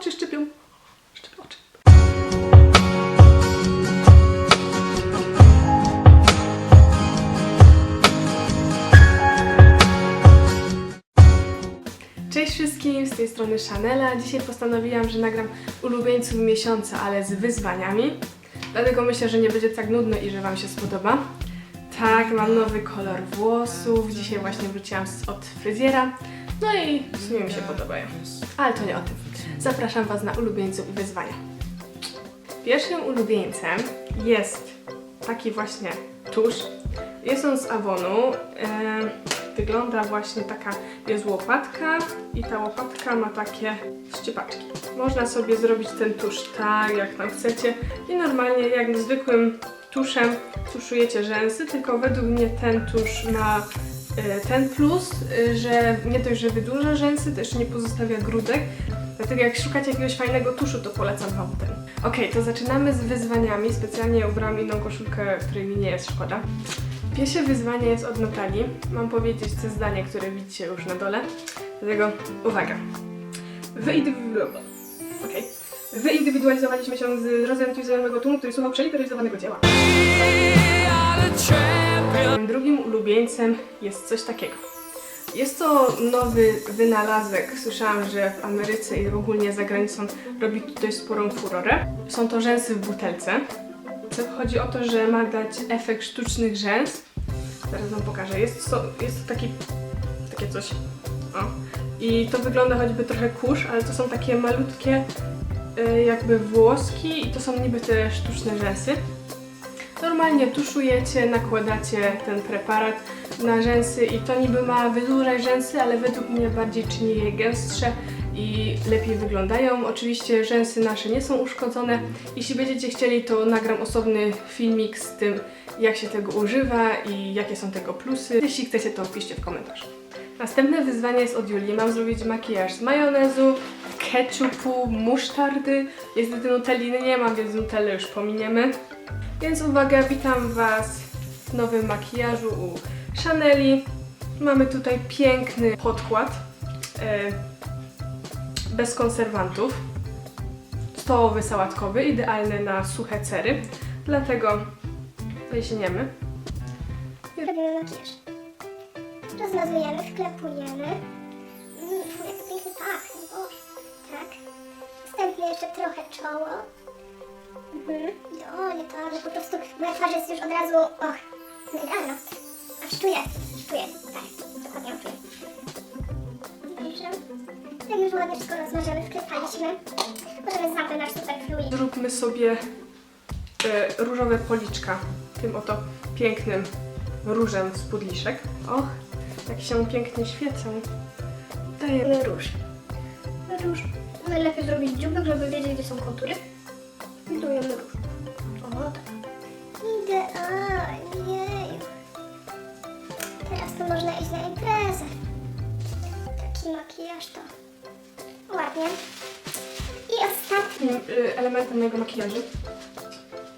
Oczy szczypią. Szczypią oczy. Cześć wszystkim, z tej strony Chanela. Dzisiaj postanowiłam, że nagram ulubieńców miesiąca, ale z wyzwaniami. Dlatego myślę, że nie będzie tak nudno i że Wam się spodoba. Tak, mam nowy kolor włosów. Dzisiaj właśnie wróciłam z, od fryzjera. No i w sumie mi się podobają. Ale to nie o tym. Zapraszam Was na ulubieńców i wyzwania. Pierwszym ulubieńcem jest taki właśnie tusz. Jest on z Avonu. Wygląda właśnie taka, jest łopatka i ta łopatka ma takie ściepaczki. Można sobie zrobić ten tusz tak, jak tam chcecie i normalnie jak zwykłym tuszem tuszujecie rzęsy, tylko według mnie ten tusz ma ten plus, e, że nie dość, że wydłuża rzęsy, to jeszcze nie pozostawia grudek. Dlatego jak szukacie jakiegoś fajnego tuszu, to polecam Wam ten. Okej, to zaczynamy z wyzwaniami. Specjalnie ubrałam inną koszulkę, której mi nie jest szkoda. Pierwsze wyzwanie jest od Natalii. Mam powiedzieć te zdanie, które widzicie już na dole. Dlatego uwaga. Okay. Wyindywidualizowaliśmy się z rozentuzjazmowanego tłumu, który słuchał przeliteryzowanego dzieła. Moim drugim ulubieńcem jest coś takiego. Jest to nowy wynalazek. Słyszałam, że w Ameryce i ogólnie za granicą robi tutaj sporą furorę. Są to rzęsy w butelce. Chodzi o to, że ma dać efekt sztucznych rzęs. Zaraz wam pokażę. Jest to, jest to taki, takie coś. O. I to wygląda choćby trochę kurz, ale to są takie malutkie y, jakby włoski i to są niby te sztuczne rzęsy. Normalnie tuszujecie, nakładacie ten preparat na rzęsy i to niby ma wydłużać rzęsy, ale według mnie bardziej czyni je gęstsze i lepiej wyglądają. Oczywiście rzęsy nasze nie są uszkodzone. Jeśli będziecie chcieli, to nagram osobny filmik z tym, jak się tego używa i jakie są tego plusy. Jeśli chcecie, to piszcie w komentarzu. Następne wyzwanie jest od Julii. Mam zrobić makijaż z majonezu, ketchupu, musztardy. Niestety nuteliny nie mam, więc nutellę już pominiemy. Więc uwaga, witam Was w nowym makijażu u Chaneli. Mamy tutaj piękny podkład e, bez konserwantów. Stołowy, sałatkowy, idealny na suche cery. Dlatego weźmiemy. Robimy makijaż. Rozmazujemy, wklepujemy. Mm, jak pięknie pachnie, Boże. Tak. Następnie jeszcze trochę czoło. Mhm. O, nie to, że po prostu moja twarz jest już od razu, och, idealna. Aż czuję, aż czuję. Tak, dokładnie czuję. Dobrze. Jak już ładnie wszystko rozmarzamy, wklepaliśmy, możemy zamknąć nasz super fluid. Zróbmy sobie e, różowe policzka tym oto pięknym różem z pudliszek. Och, jak się pięknie świecą. Dajemy róż. Róż. Najlepiej zrobić dziubek, żeby wiedzieć, gdzie są kontury. I dujemy róż. O, tak. Idealnie. Teraz to można iść na imprezę. Taki makijaż to ładnie. I ostatni. Takim y, elementem mojego makijażu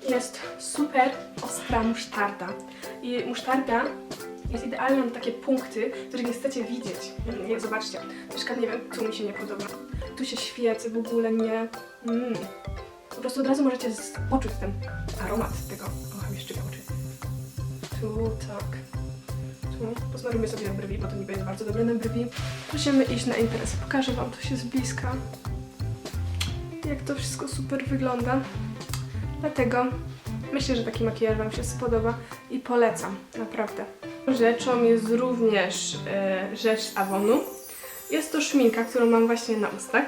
jest super ostra musztarda. I musztarda jest idealna na takie punkty, których nie chcecie widzieć. Mm, Nie, zobaczcie, na przykład nie wiem, tu mi się nie podoba. Tu się świecę, w ogóle nie. Mm. Po prostu od razu możecie poczuć ten aromat tego. Mi szczypia oczy. Tu, tak. Tu. Posmarujmy sobie na brwi, bo to niby jest bardzo dobre na brwi. Musimy iść na imprezę. Pokażę wam to się z bliska jak to wszystko super wygląda. Dlatego myślę, że taki makijaż Wam się spodoba i polecam, naprawdę. Rzeczą jest również e, rzecz Avonu. Jest to szminka, którą mam właśnie na ustach.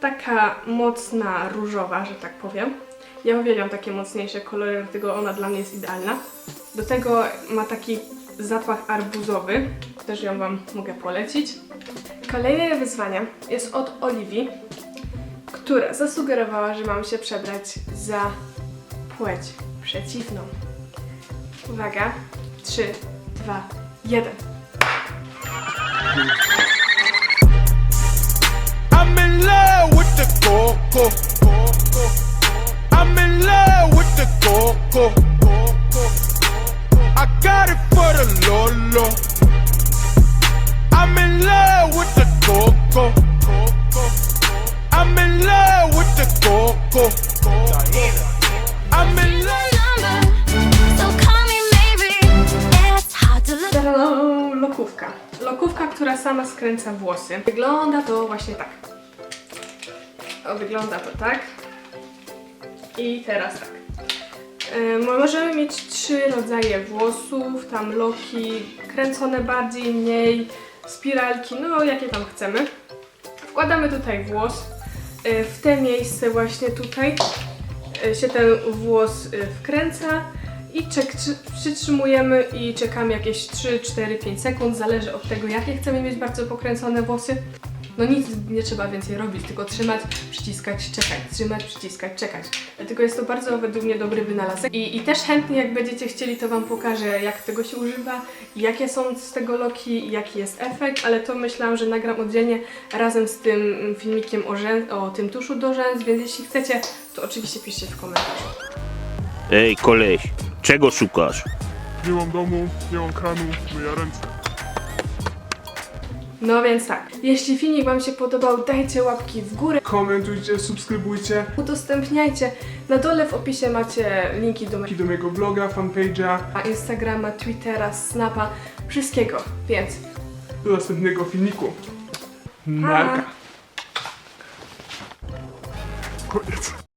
Taka mocna, różowa, że tak powiem. Ja uwielbiam takie mocniejsze kolory, dlatego ona dla mnie jest idealna. Do tego ma taki zapach arbuzowy, też ją Wam mogę polecić. Kolejne wyzwanie jest od Oliwii która zasugerowała, że mam się przebrać za płeć przeciwną. Uwaga, 3, 2, 1. I'm in love with the coco. coco. I'm in love. So call me maybe. It's hard to look. Ta-da, Lokówka. Lokówka, która sama skręca włosy. Wygląda to właśnie tak. O, wygląda to tak. I teraz tak. Możemy mieć trzy rodzaje włosów, tam loki, kręcone bardziej, mniej, spiralki, no jakie tam chcemy. Wkładamy tutaj włos. Y, W te miejsce właśnie tutaj y, się ten włos y, wkręca i czek, trzy- przytrzymujemy i czekamy jakieś 3, 4, 5 sekund, zależy od tego jakie chcemy mieć bardzo pokręcone włosy. No nic nie trzeba więcej robić, tylko trzymać, przyciskać, czekać, trzymać, przyciskać, czekać. Dlatego jest to bardzo według mnie dobry wynalazek. I, I też chętnie jak będziecie chcieli, to Wam pokażę jak tego się używa, jakie są z tego loki, i jaki jest efekt, ale to myślałam, że nagram oddzielnie razem z tym filmikiem o, rzęs, o tym tuszu do rzęs, więc jeśli chcecie, to oczywiście piszcie w komentarzu. Ej, koleś, czego szukasz? Nie mam domu, nie mam kranu, myję ręce. No więc tak, jeśli filmik Wam się podobał, dajcie łapki w górę, Komentujcie, subskrybujcie. udostępniajcie. Na dole w opisie macie linki do Do mojego bloga, fanpage'a. mojego Instagrama, Twittera, Snapa, wszystkiego, więc Do następnego filmiku. Narka. Koniec.